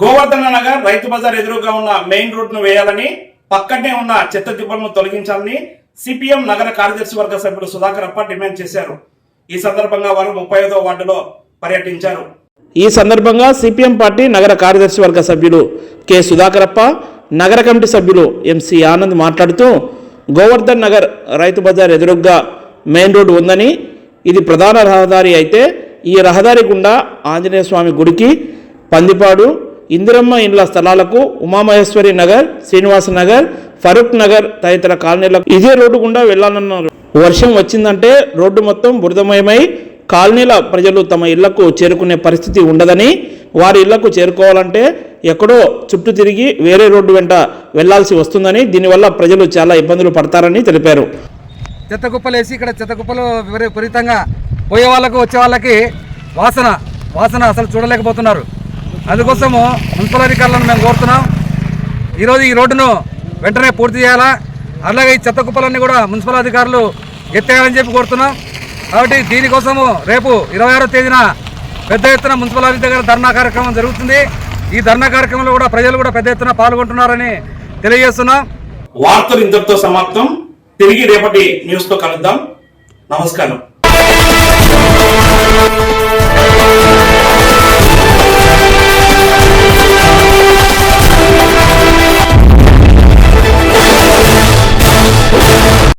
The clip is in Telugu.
గోవర్ధన నగర్ రైతు బజార్ ఎదురుగా ఉన్న మెయిన్ రోడ్ను వేయాలని పక్కనే ఉన్న చెత్త దిబ్బలను తొలగించాలని సిపిఎం నగర కార్యదర్శి వర్గ సభ్యులు సుధాకర్ అప్ప డిమాండ్ చేశారు. ఈ సందర్భంగా వారు ముప్పై ఐదో వార్డులో పర్యటించారు. ఈ సందర్భంగా సిపిఎం పార్టీ నగర కార్యదర్శి వర్గ సభ్యులు కె సుధాకరప్ప నగర కమిటీ సభ్యులు ఎంసి ఆనంద్ మాట్లాడుతూ గోవర్ధన్ నగర్ రైతు బజార్ ఎదురుగ్గా మెయిన్ రోడ్డు ఉందని ఇది ప్రధాన రహదారి అయితే ఈ రహదారి గుండా ఆంజనేయ స్వామి గుడికి పందిపాడు ఇందిరమ్మ ఇండ్ల స్థలాలకు ఉమామహేశ్వరి నగర్ శ్రీనివాస నగర్ ఫరూక్ నగర్ తదితర కాలనీలకు ఇదే రోడ్డు గుండా వెళ్ళాలన్నారు వర్షం వచ్చిందంటే రోడ్డు మొత్తం బురదమయమై కాలనీల ప్రజలు తమ ఇళ్ళకు చేరుకునే పరిస్థితి ఉండదని వారి ఇళ్ళకు చేరుకోవాలంటే ఎక్కడో చుట్టూ తిరిగి వేరే రోడ్డు వెంట వెళ్ళాల్సి వస్తుందని దీనివల్ల ప్రజలు చాలా ఇబ్బందులు పడతారని తెలిపారు. చెత్త ఇక్కడ చెత్తకుప్పలు విపరీతంగా పోయే వాళ్ళకు వచ్చే వాళ్ళకి వాసన వాసన అసలు చూడలేకపోతున్నారు. అందుకోసము మున్సిపల్ అధికారులను మేము కోరుతున్నాం. ఈరోజు ఈ రోడ్డును వెంటనే పూర్తి చేయాలా? అలాగే ఈ చెత్త కుప్పలన్నీ కూడా మున్సిపల్ అధికారులు ఎత్తేయాలని చెప్పి కోరుతున్నాం. కాబట్టి దీనికోసము రేపు ఇరవై ఆరో తేదీన పెద్ద ఎత్తున మున్సిపల్ అధికారి దగ్గర ధర్నా కార్యక్రమం జరుగుతుంది. ఈ ధర్నా కార్యక్రమంలో కూడా ప్రజలు కూడా పెద్ద ఎత్తున పాల్గొంటున్నారని తెలియజేస్తున్నాం. వార్తలు ఇంతటితో సమాప్తం. తిరిగి రేపటి న్యూస్తో కలుద్దాం. నమస్కారం.